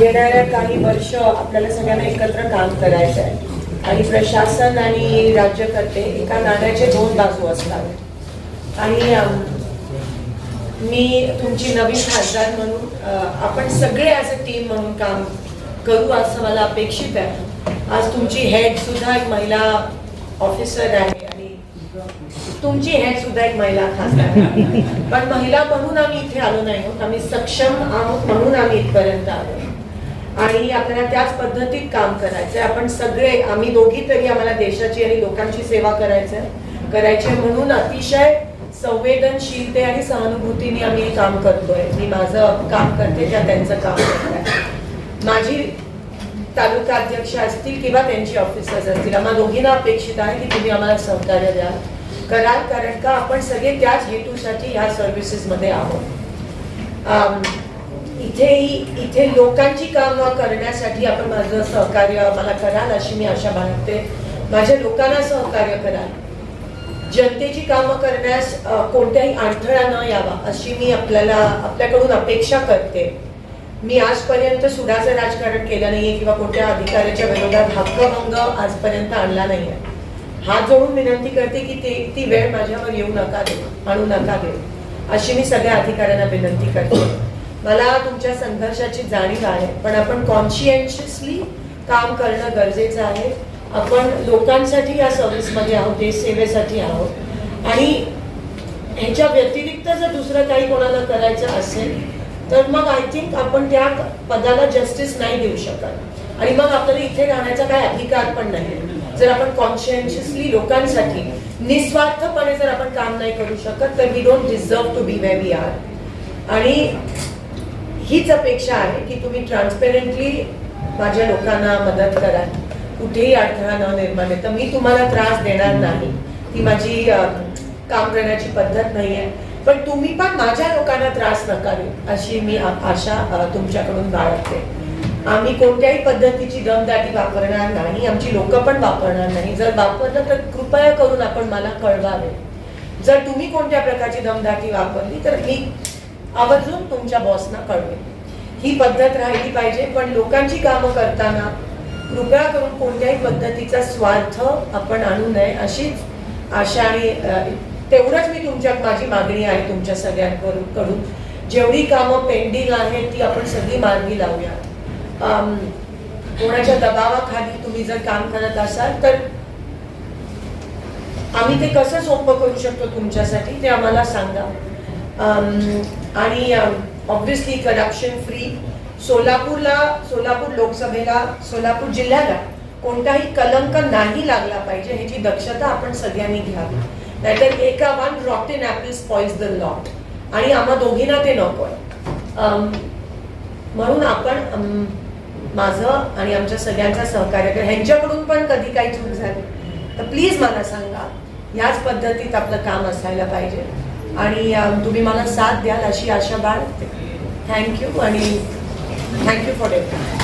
येणाऱ्या काही वर्ष आपल्याला सगळ्यांना एकत्र काम करायचं आहे. आणि प्रशासन आणि राज्यकर्ते एका नाण्याचे दोन बाजू असतात. आणि मी तुमची नवीन खासदार म्हणून आपण सगळे ॲज अ टीम म्हणून काम करू असं मला अपेक्षित आहे. आज तुमची हेड सुद्धा एक महिला ऑफिसर आहे आणि तुमची हेड सुद्धा एक महिला खासदार पण महिला म्हणून आम्ही इथे आलो नाही आहोत. आम्ही सक्षम आहोत म्हणून आम्ही इथपर्यंत आलो. आणि आपल्याला त्याच पद्धतीत काम करायचंय. आपण सगळे आम्ही दोघी तरी आम्हाला देशाची आणि लोकांची सेवा करायचंय. करायची आहे. म्हणून अतिशय संवेदनशीलते आणि सहानुभूतीने आम्ही काम करतोय. मी माझं काम करते त्या त्यांचं काम करताय माझी तालुका अध्यक्ष असतील किंवा त्यांची ऑफिसर्स असतील आम्हा दोघींना अपेक्षित आहे की तुम्ही आम्हाला सहकार्य द्या कराल कारण का आपण सगळे त्याच हेतूसाठी ह्या सर्व्हिसेसमध्ये आहोत. इथेही इथे लोकांची कामं करण्यासाठी आपण माझं सहकार्य मला कराल अशी मी आशा बाळगते. माझ्या लोकांना सहकार्य कराल. जनतेची कामं करण्यास कोणत्याही अडथळा न यावा अशी मी आपल्याला आपल्याकडून अपेक्षा करते. मी आजपर्यंत सुडाचं राजकारण केलं नाहीये किंवा कोणत्या अधिकाऱ्याच्या विरोधात हक्कभंग आजपर्यंत आणला नाहीये. हात जोडून विनंती करते की ते ती वेळ माझ्यावर येऊ नका देऊ आणू नका देऊ अशी मी सगळ्या अधिकाऱ्यांना विनंती करते. मला तुमच्या संघर्षाची जाणीव आहे पण आपण कॉन्शियन्शियसली काम करणं गरजेचं आहे. आपण लोकांसाठी या सर्व्हिसमध्ये आहोत देश सेवेसाठी आहोत. आणि ह्याच्या व्यतिरिक्त जर दुसरं काही कोणाला करायचं असेल तर मग आय थिंक आपण त्या पदाला जस्टिस नाही देऊ शकत. आणि मग आपल्याला इथे राहण्याचा काही अधिकार पण नाही. जर आपण कॉन्शियन्शियसली लोकांसाठी निस्वार्थपणे जर आपण काम नाही करू शकत तर we don't deserve to be way we are आणि हीच अपेक्षा आहे की तुम्ही ट्रान्सपेरंटली माझ्या लोकांना मदत कराल कुठेही अडथळा न निर्माण तर मी तुम्हाला त्रास देणार नाही. ती माझी काम करण्याची पद्धत नाही आहे. पण तुम्ही पण माझ्या लोकांना त्रास नका देऊ अशी मी आशा तुमच्याकडून बाळगते. आम्ही कोणत्याही पद्धतीची दमदाटी वापरणार नाही आमची लोक पण वापरणार नाही. जर वापरलं तर कृपया करून आपण मला कळवावे. जर तुम्ही कोणत्या प्रकारची दमदाटी वापरली तर मी आवर्जून तुमच्या बॉसना कळवेल ही पद्धत राहिली पाहिजे पण लोकांची कामं करताना कृपया करून कोणत्याही पद्धतीचा स्वार्थ आपण आणू नये अशीच आशा आणि तेवढंच मी तुमच्या माझी मागणी आहे तुमच्या सगळ्यांकडून कडून. जेवढी कामं पेंडिंग आहेत ती आपण सगळी मार्गी लावूया. कोणाच्या दबावाखाली तुम्ही जर काम करत असाल तर आम्ही ते कसं सोपं करू शकतो तुमच्यासाठी ते आम्हाला सांगा. Um, आणि ऑब्व्हियसली करप्शन फ्री सोलापूरला सोलापूर लोकसभेला सोलापूर जिल्ह्याला कोणताही कलंक नाही लागला पाहिजे ह्याची दक्षता आपण सगळ्यांनी घ्यावी. नाहीतर एका one rotten apple spoils the lot आणि आम्हा दोघींना ते नको आहे. Um, म्हणून आपण um, माझं आणि आमच्या सगळ्यांचा सहकार्य करा ह्यांच्याकडून पण कधी काही चूक झाली तर प्लीज मला सांगा याच पद्धतीत आपलं काम असायला पाहिजे. आणि तुम्ही मला साथ द्याल अशी आशा बाळ थँक्यू आणि थँक्यू फॉर डेट